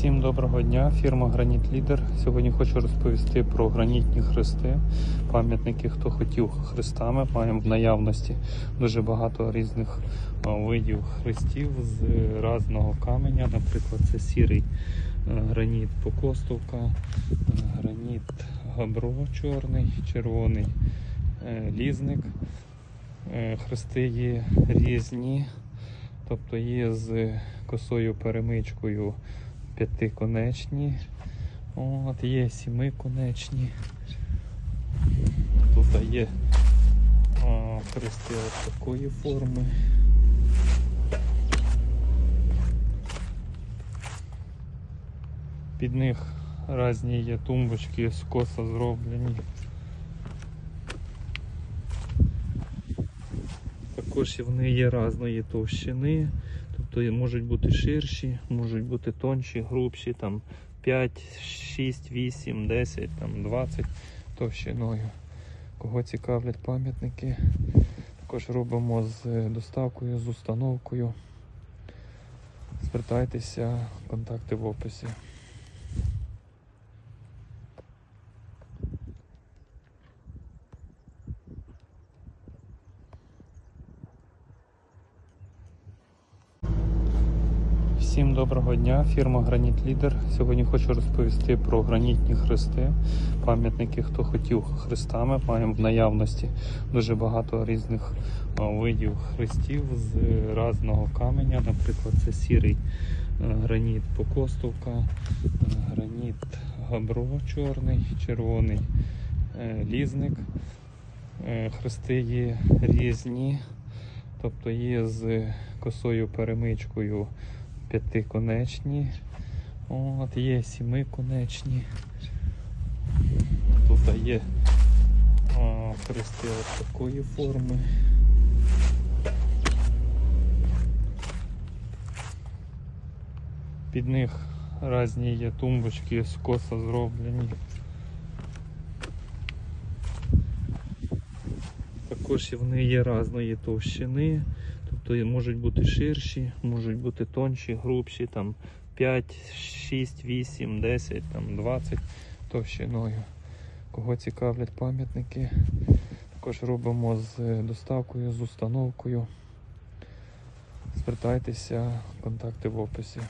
Всім доброго дня, фірма Граніт Лідер. Сьогодні хочу розповісти про гранітні хрести, пам'ятники, хто хотів хрестами. Маємо в наявності дуже багато різних видів хрестів з різного каменя. Наприклад, це сірий е, граніт Покостовка, е, граніт Габро чорний, червоний е, лізник. Хрести є різні, тобто є з косою перемичкою п'ятиконечні, от, є сімиконечні. Тут є а, хрести от такої форми. Під них різні є тумбочки з коса зроблені. Також вони є різної товщини, тобто можуть бути ширші, можуть бути тонші, грубші, там 5, 6, 8, 10, там 20 товщиною. Кого цікавлять пам'ятники, також робимо з доставкою, з установкою. Звертайтеся, контакти в описі. Всім доброго дня, фірма Граніт Лідер. Сьогодні хочу розповісти про гранітні хрести, пам'ятники, хто хотів хрестами. Маємо в наявності дуже багато різних видів хрестів з різного каменя. Наприклад, це сірий е, граніт Покостовка, е, граніт Габро чорний, червоний е, лізник. Е, Хрести є різні, тобто є з косою перемичкою п'ятиконечні, от, є сімиконечні. Тут є а, хрести от такої форми. Під них різні є тумбочки з коса зроблені. Також і вони є різної товщини, тобто можуть бути ширші, можуть бути тонші, грубші, там 5, 6, 8, 10, там 20 товщиною. Кого цікавлять пам'ятники, також робимо з доставкою, з установкою. Звертайтеся, контакти в описі.